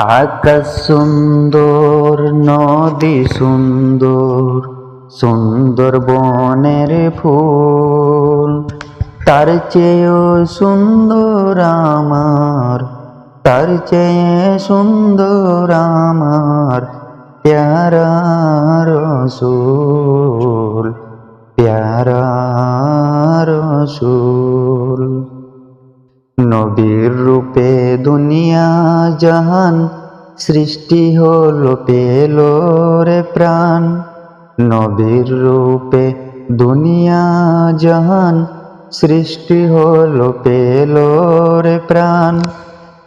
আকাশ সুন্দর নদী সুন্দর সুন্দর বনের ফুল। তার চেয়েও সুন্দর আমার, তার চেয়ে সুন্দর আমার প্যারা রসুল প্যারা রসুল। নবীর রূপে দুনিয়া জাহান সৃষ্টি হলো, পেল রে প্রাণ। নবীর রূপে দুনিয়া জাহান। সৃষ্টি হলো, পেল রে প্রাণ।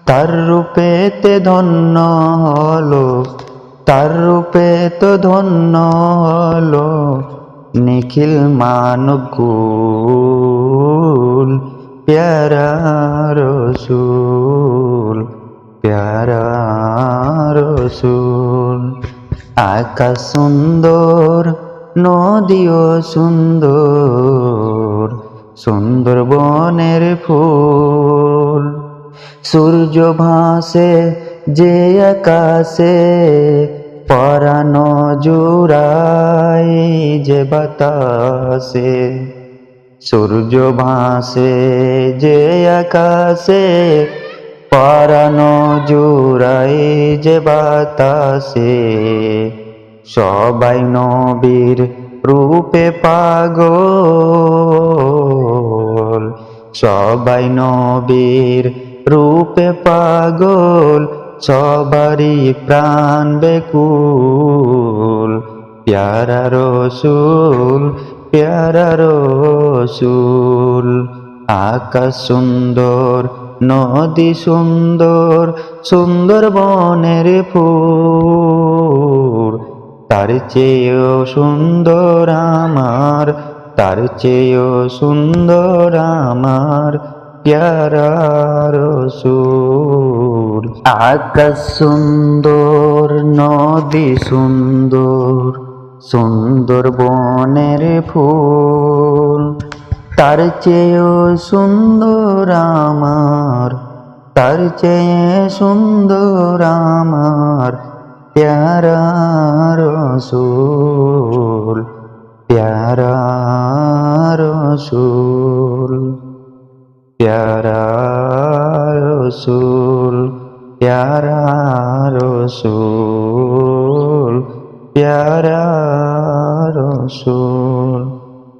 তার রূপেতে ধন্য হলো, তার রূপে তো ধন্য হলো নিখিল মানবকুল, প্যারা রসুল। প্যারা রসুল। আকাশ সুন্দর, নদীও সুন্দর সুন্দর বনের ফুল। সূর্য ভাসে যে আকাশে, পরানো জুড়াই যে বাতাসে। সূর্য ভাসে যে আকাশে পরানো জুড়াই যে বাতাসে, সবাই নবীর রূপে পাগল। সবাই নবীর রূপে পাগল, সবারই প্রাণ বেকুল। প্যারা রসুল প্যারা রসুল, আকাশ সুন্দর নদী সুন্দর সুন্দর বনের ফুল। তার চেয়েও সুন্দর আমার, তার চেয়েও সুন্দর আমার প্যারা রসুল আকাশ সুন্দর, নদী সুন্দর সুন্দর বনের ফুল। তার চেয়েও সুন্দর আমার, তার চেয়ে সুন্দর আমার প্যারা রসুল প্যারা রসুল প্যারা রসুল প্যারা রসুল প্যারা রসুল।